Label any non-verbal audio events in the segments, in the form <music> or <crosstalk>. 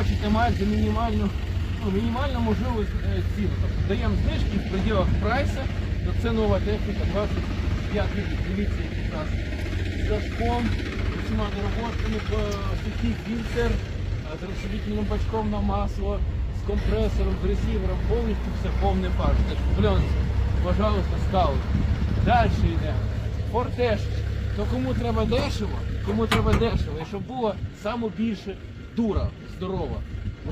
хочете мати мінімальну, ну, мінімально можливу е, ціну. Тобто даємо знижки в пределах прайса, то це нова техніка 25 років. Дивіться, у нас з дашком, усіма доработками, по сухий фільтр, е, з розширительним бачком на масло, з компресором, з ресівером, повністю все повний пар. Теж Бльонці, пожалуйста, стали. Далі йде. Фортеш. То кому треба дешево, кому треба дешево, і щоб було саме більше дура, здорова.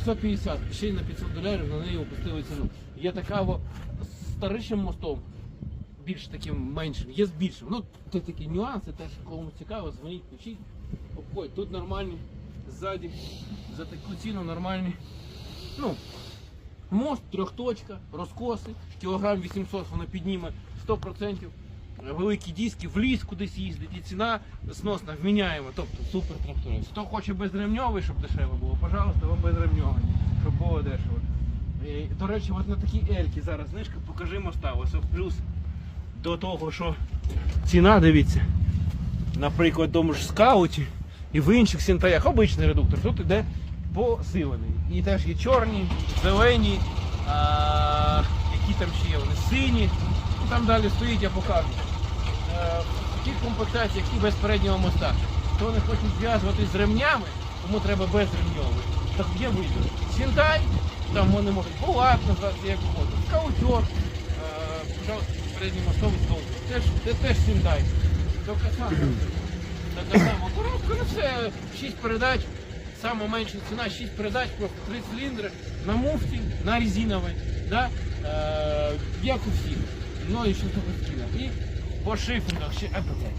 150, ще й на 500 доларів на неї опустили ціну. Є така во, з старішим мостом, більш таким меншим, є з більшим. Ну, тут такі нюанси, теж кому цікаво, дзвоніть, пишіть. Обходь. Тут нормальні, ззаді, за таку ціну нормальні. Ну, Мост, трьохточка, розкоси, кілограм 800 воно підніме 100%. Великі диски, в ліс кудись їздить, і ціна сносна, вміняємо. Тобто супер трактори. Хто хоче безремньовий, щоб дешево було, пожалуйста, вам безремньовий, щоб було дешево. І, до речі, от на такій ельки зараз знижка, покажи моста. Ось плюс до того, що ціна, дивіться, наприклад, в тому ж скауті і в інших сінтаях обичний редуктор. Тут іде посилений. І теж є чорні, зелені, а, які там ще є, вони сині. Там далі стоїть, я покажу. Такі комплектації, які без переднього моста. Хто не хоче зв'язуватись з ремнями, тому треба без ремньових. Так є вибір. Сінтай, там вони можуть булат назвати як угодно. Скаутер, е, пожалуйста, передній мостовий стовп. Теж, це теж сінтай. Тільки сам. Така сама коробка, ну все, 6 передач. Саме менша ціна 6 передач, просто 3 циліндри на муфті, на резиновій, да? е, як у всіх. Ну і трохи скина. І по шифінгах ще. А, блядь.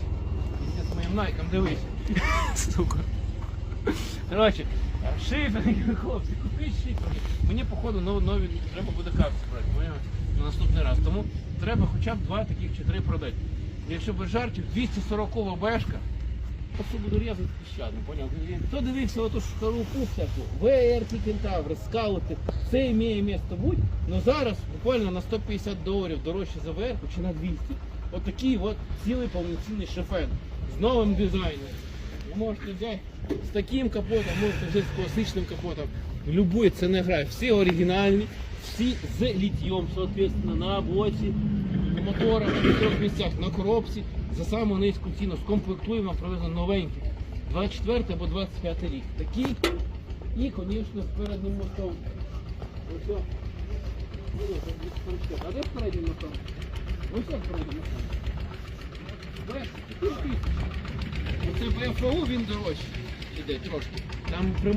Після з моїм найком дивись. Сука. Коротше, шифінги, <laughs> хлопці, купіть шифінги. Мені, походу, нов- нові треба буде капці брати, поняли? На наступний раз. Тому треба хоча б два таких чи три продати. Якщо без жартів, 240 бешка, то буду різати піщано, поняв? Хто дивився оту шкарупу всяку, ВР, Кентаври, скаути, це має місце бути, але зараз буквально на 150 доларів дорожче за ВР, чи на 200. Отакий от цілий повноцінний шефен з новим дизайном. Ви можете взяти з таким капотом, можете взяти з класичним капотом. Любой це не грає. Всі оригінальні, всі з літьєм, соответственно, на блоці мотора на трьох місцях на коробці за саму низьку ціну скомплектуємо, привезли новенький. 24 або 25 рік. Такий і, звісно, з переднім мостом. Ну. А де з переднім мостом? Ось так тисячі. Оце БФО він дорожчий. Іде трошки. Там при